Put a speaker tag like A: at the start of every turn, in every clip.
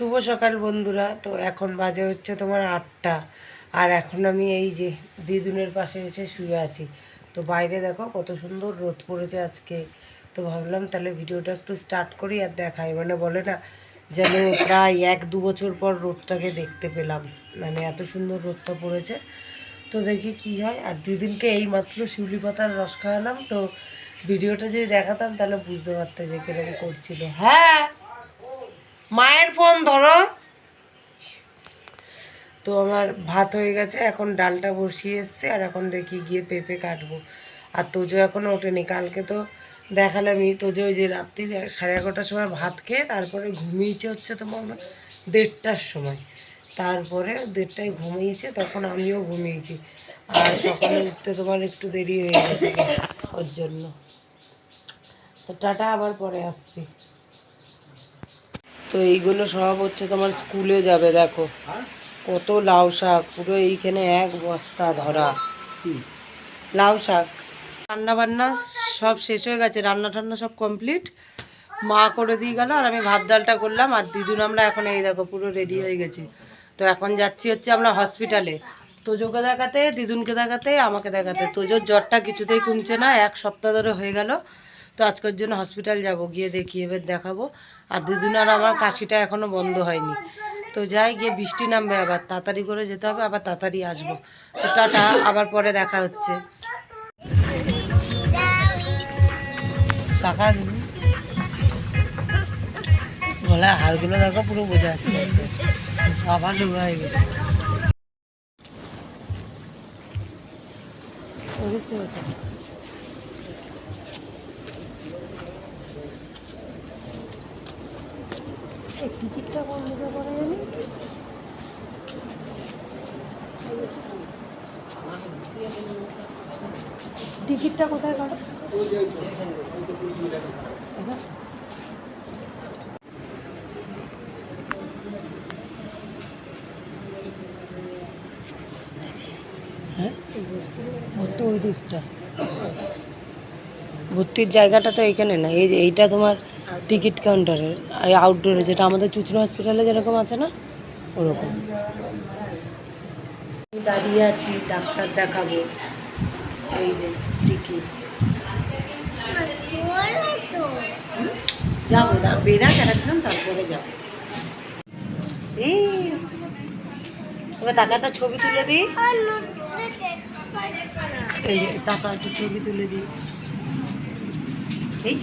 A: শুভ সকাল বন্ধুরা। তো এখন বাজে হচ্ছে তোমার আটটা। আর এখন আমি এই যে দিদুনের পাশে এসে শুয়ে আছি। তো বাইরে দেখো কত সুন্দর রোদ পড়েছে আজকে। তো ভাবলাম তাহলে ভিডিওটা একটু স্টার্ট করি আর দেখাই। মানে বলে না যেন প্রায় এক দু বছর পর রোদটাকে দেখতে পেলাম। মানে এত সুন্দর রোদটা পড়েছে। তো দেখি কি হয়। আর দিদিনকে এই মাত্র শিউলি পাতার রস খাওয়ালাম। তো ভিডিওটা যদি দেখাতাম তাহলে বুঝতে পারতে যে কীরকম করছিল। হ্যাঁ! মায়ের ফোন ধরো। তো আমার ভাত হয়ে গেছে, এখন ডালটা বসিয়ে এসছে, আর এখন দেখি গিয়ে পেঁপে কাটবো। আর তোজো এখনও ওঠেনি, কালকে তো দেখালামই তোজো ওই যে রাত্রি সাড়ে এগারোটার সময় ভাত খেয়ে তারপরে ঘুমিয়েছে হচ্ছে তোমার দেড়টার সময়। তারপরে দেড়টায় ঘুমিয়েছে, তখন আমিও ঘুমিয়েছি। আর সকালে উঠতে তোমার একটু দেরি হয়ে গেছে, ওর জন্য। তো টাটা, আবার পরে আসছি। তো এইগুলো সব হচ্ছে তোমার স্কুলে যাবে দেখো। কত লাউ শাক পুরো এইখানে এক বস্তা ধরা। লাউ শাক। রান্না বান্না সব শেষ হয়ে গেছে রান্না টান্না সব কমপ্লিট মা করে দিয়ে গেল আর আমি ভাত ডালটা করলাম আর দিদুন আমরা এখন এই দেখো পুরো রেডি হয়ে গেছি। তো এখন যাচ্ছি হচ্ছে আমরা হসপিটালে তোজোকে দেখাতে দিদুনকে দেখাতে আমাকে দেখাতে। তোজোর জ্বরটা কিছুতেই কমছে না এক সপ্তাহ ধরে হয়ে গেল। তো আজকের জন্য হসপিটাল যাব, গিয়ে দেখি, এবার দেখাবো। আর দিদুন আর আমার কাশিটা এখনও বন্ধ হয়নি। তো যাই, গিয়ে বৃষ্টি নামবে আবার, তাড়াতাড়ি করে যেতে হবে, আবার তাড়াতাড়ি আসব। তো টাটা, আবার পরে দেখা হচ্ছে। কাকা গলা হাড়গুলো দেখো, পুরো বোঝা যাচ্ছে। আবার হয়ে গেছে থেকে তো। এই টিকিটটা কোন দিকে পড়ে জানি। টিকিটটা কোথায় কাটো হ্যাঁ? ভর্তি ওই দিকটা। ভর্তির জায়গাটা তো এখানে না এই এইটা তোমার টিকিট কাউন্টারের আর আউটডোরে যেটা আমাদের চুচড়ো হসপিটালে যেরকম আছে না, ওরকম। দাঁড়িয়ে আছি, ডাক্তার দেখাবো। এই যে টিকিট। যাব না বেরাক আর একজন তারপরে যাব। এই, এবার টাকাটা ছবি তুলে দিই। এই টাকা ছবি তুলে দিই। এই।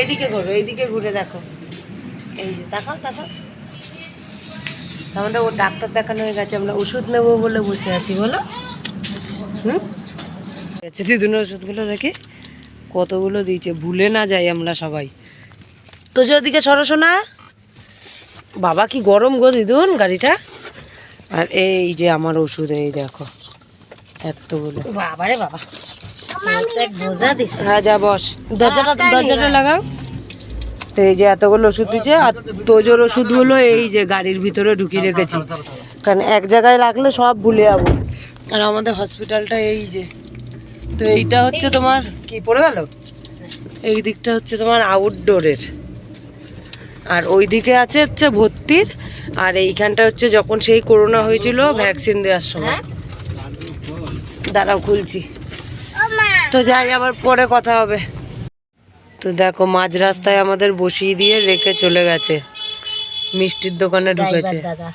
A: এদিকে ঘোরো এইদিকে ঘুরে দেখো। এই যে তাকাও তাকাও আমাদের ও ডাক্তার দেখানো হয়ে গেছে, আমরা ওষুধ নেব বলে বসে আছি, বলো। হুম? আচ্ছা দিদুন ওষুধগুলো দেখি। কতগুলো দিয়েছে, ভুলে না যাই আমরা সবাই। তো যে ওদিকে সরসো না বাবা কি গরম গো দিদুন, গাড়িটা? আর এই যে আমার ওষুধ, এই দেখো। এতগুলো
B: বাবারে বাবা।
A: হ্যাঁ যা বস। দরজাটা দরজাটা লাগাও। তো এই যে এতগুলো ওষুধ দিচ্ছে আর তোজোর ওষুধগুলো এই যে গাড়ির ভিতরে ঢুকিয়ে রেখেছি। কারণ এক জায়গায় রাখলে সব ভুলে যাব। আর আমাদের হসপিটালটা এই যে। তো এইটা হচ্ছে তোমার কি পড়ে গেল? এই দিকটা হচ্ছে তোমার আউটডোরের আর ওই দিকে আছে হচ্ছে ভর্তির আর এইখানটা হচ্ছে যখন সেই করোনা হয়েছিল ভ্যাকসিন দেওয়ার সময়। দাঁড়াও খুলছি। তো যাই আবার পরে কথা হবে। তো দেখো মাঝ রাস্তায় আমাদের বসিয়ে দিয়ে রেখে চলে গেছে। মিষ্টির দোকানে ঢুকেছে।
B: দাদা।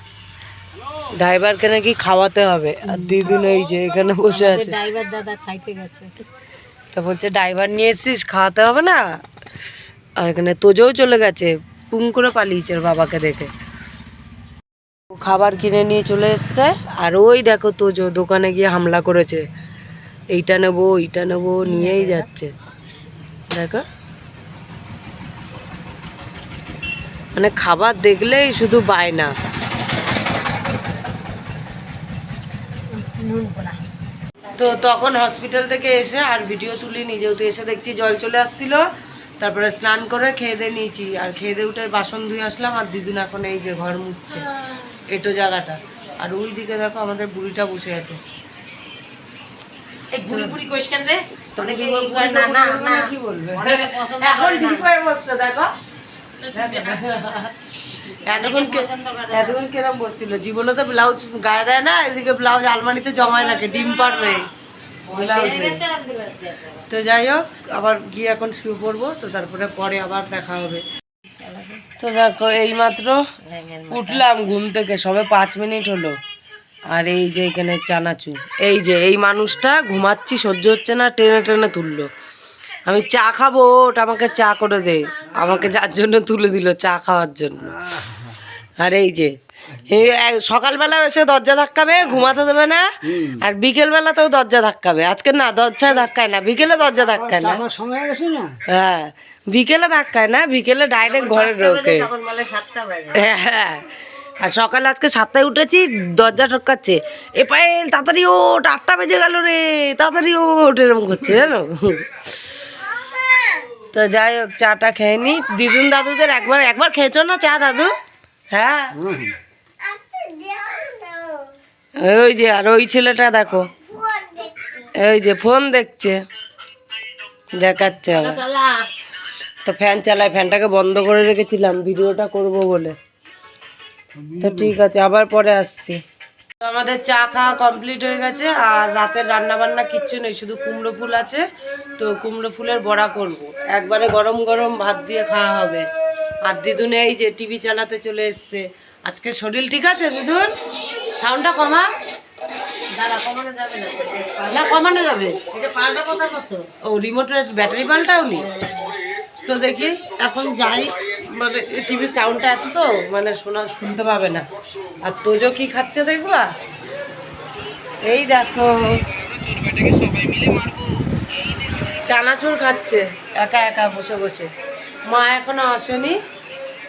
A: ড্রাইভারকে নাকি খাওয়াতে হবে। আর দিদুন এই যে এখানে বসে আছে।
B: ড্রাইভার দাদা খাইতে গেছে।
A: তো বলছে ড্রাইভার নিয়ে এসছিস খাওয়াতে হবে না? আর এখানে তোজোও চলে গেছে। পুং করে পালিয়েছে বাবাকে দেখে। খাবার কিনে নিয়ে চলে এসছে। আর ওই দেখো তোজো দোকানে গিয়ে হামলা করেছে। এইটা নেব এইটা নেব, নিয়েই যাচ্ছে। দেখো। মানে খাবার দেখলেই শুধু বায়না। তো তখন হসপিটাল থেকে এসে আর ভিডিও তুলিনি যেহেতু এসে দেখছি জল চলে আসছিল। তারপরে স্নান করে খেয়ে দিয়ে নিয়েছি। আর খেয়ে দিয়ে উঠে বাসন ধুয়ে আসলাম, আর দিদিন এখন এই যে ঘর মুছছে। এটো জায়গাটা। আর ওই দিকে দেখো আমাদের বুড়িটা বসে আছে।
B: এই বুড়ি বুড়ি কইস কেন রে? অনেকে
A: কি
B: এই
A: বলবে?
B: না না না।
A: কি বলবে। এখন ঠিক হয়ে বসছে দেখো। এতক্ষণ কেরম বসছিল? জীবনে তো ব্লাউজ গায়ে দেয় না এদিকে ব্লাউজ আলমারিতে জমায় রাখে ডিম পারবে। তো যাই হোক আবার গিয়ে এখন শুয়ে পড়ব তো তারপরে পরে আবার দেখা হবে। তো দেখো এইমাত্র উঠলাম ঘুম থেকে সবে পাঁচ মিনিট হলো। আর এই যে এখানে চানাচুর। এই যে এই মানুষটা ঘুমাচ্ছি সহ্য হচ্ছে না টেনে টেনে তুললো। আমি চা খাব ওটা আমাকে চা করে দে। আমাকে যার জন্য তুলে দিল চা খাওয়ার জন্য। আর এই যে এই সকালবেলা এসে দরজা ধাক্কাবে ঘুমাতে দেবে না আর বিকেল বেলাতেও দরজা ধাক্কাবে। আজকে না দরজা ধাক্কায় না বিকেলে দরজা ধাক্কায় না।
C: সময় গেছে না?
A: হ্যাঁ বিকেলে ধাক্কায় না বিকেলে ডাইরেক্ট ঘরে ঢোকে।
B: বাজে।
A: হ্যাঁ। আর সকালে আজকে সাতটায় উঠেছি, দরজা ঠকাচ্ছে এ পায়েল তাড়াতাড়ি ওঠ, আটটা বেজে গেল রে, তাড়াতাড়ি ওঠ, এরকম করছে, জানো? তো যাই হোক, চাটা খেয়ে নি। দিদুন দাদুদের একবার একবার খেয়েছো না চা, দাদু? হ্যাঁ। ওই যে, আর ওই ছেলেটা দেখো। এই যে, ফোন দেখছে। দেখাচ্ছে আবার। তো ফ্যান চালায়, ফ্যানটাকে বন্ধ করে রেখেছিলাম, ভিডিওটা করব বলে। তো ঠিক আছে আবার পরে আসছি। তো আমাদের চা খাওয়া কমপ্লিট হয়ে গেছে আর রাতের রান্না বান্না কিচ্ছু নেই শুধু কুমড়ো ফুল আছে। তো কুমড়ো ফুলের বড়া করব। একবারে গরম গরম ভাত দিয়ে খাওয়া হবে। আর দিদুন এই যে টিভি চালাতে চলে এসছে। আজকে শরীর ঠিক আছে দিদুন? সাউন্ডটা কমা
B: দাঁড়া কমানো যাবে না
A: কমানো যাবে।
B: এটা পাল্টা কথা কত
A: ও রিমোটের ব্যাটারি পাল্টাও নি তো দেখি এখন যাই। মানে টিভির সাউন্ডটা এত তো মানে শোনা, শুনতে পাবে না। আর তোজো কি খাচ্ছে দেখবা এই দেখো। চানাচুর খাচ্ছে, একা একা বসে বসে। মা এখনও আসেনি,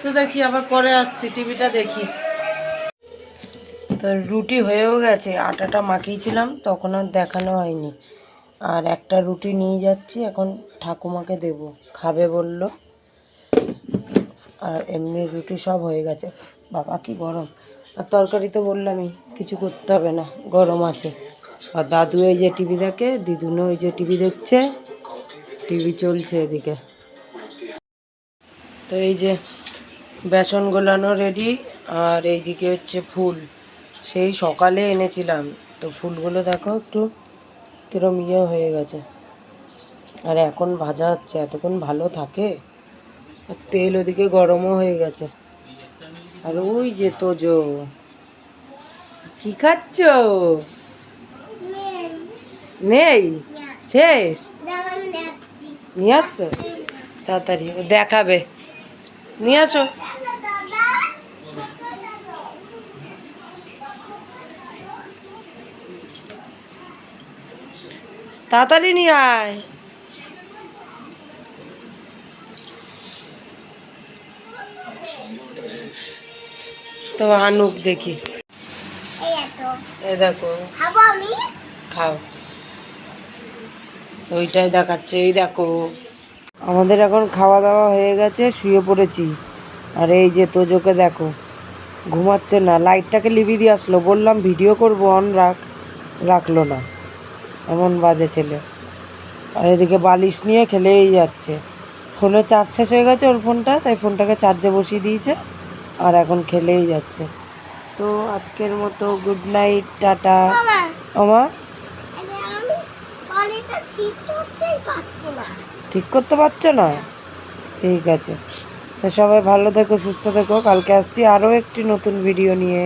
A: তো দেখি আবার পরে আসছি টিভিটা দেখি। তো রুটি হয়েও গেছে, আটাটা মাখিয়েছিলাম, তখন আর দেখানো হয়নি। আর একটা রুটি নিয়ে যাচ্ছি, এখন ঠাকুমাকে দেব, খাবে বলল। আর এমনি রুটি সব হয়ে গেছে। বাবা, কি গরম। আর তরকারি তো বললামই, কিছু করতে হবে না, গরম আছে। আর দাদু এই যে টিভি দেখে, দিদুনও এই যে টিভি দেখছে, টিভি চলছে এদিকে। তো এই যে বেসন গোলানো রেডি আর এইদিকে হচ্ছে ফুল। সেই সকালে এনেছিলাম। তো ফুলগুলো দেখো একটু, কিরম ইয়ে হয়ে গেছে। আর এখন ভাজা হচ্ছে, এতক্ষণ ভালো থাকে? আর তেল ওদিকে গরমও হয়ে গেছে। আর ওই যে তোজো, কি খাচ্ছ? নেই? শেষ? নিয়ে আসছো? তাড়াতাড়ি দেখাবে। নিয়ে আসো। তাড়াতাড়ি নিয়ে আয়। তো আনুক দেখি। এ দেখো খাও। ওইটাই দেখাচ্ছে এই দেখো। আমাদের এখন খাওয়া দাওয়া হয়ে গেছে শুয়ে পড়েছি। আর এই যে তোজোকে দেখো ঘুমাচ্ছে না। লাইটটাকে লিবি দিয়ে আসলো। বললাম ভিডিও করব অন রাখ রাখল না। এমন বাজে ছেলে। আর এদিকে বালিশ নিয়ে খেলেই যাচ্ছে। ফোনে চার্জ শেষ হয়ে গেছে ওর ফোনটা তাই ফোনটাকে চার্জে বসিয়ে দিয়েছে। আর এখন খেলেই যাচ্ছে। তো আজকের মতো গুড নাইট টাটা। ওমা। ঠিক করতে পারছ না? ঠিক আছে। তো সবাই ভালো থেকো সুস্থ থেকো। কালকে আসছি আরও একটি নতুন ভিডিও নিয়ে।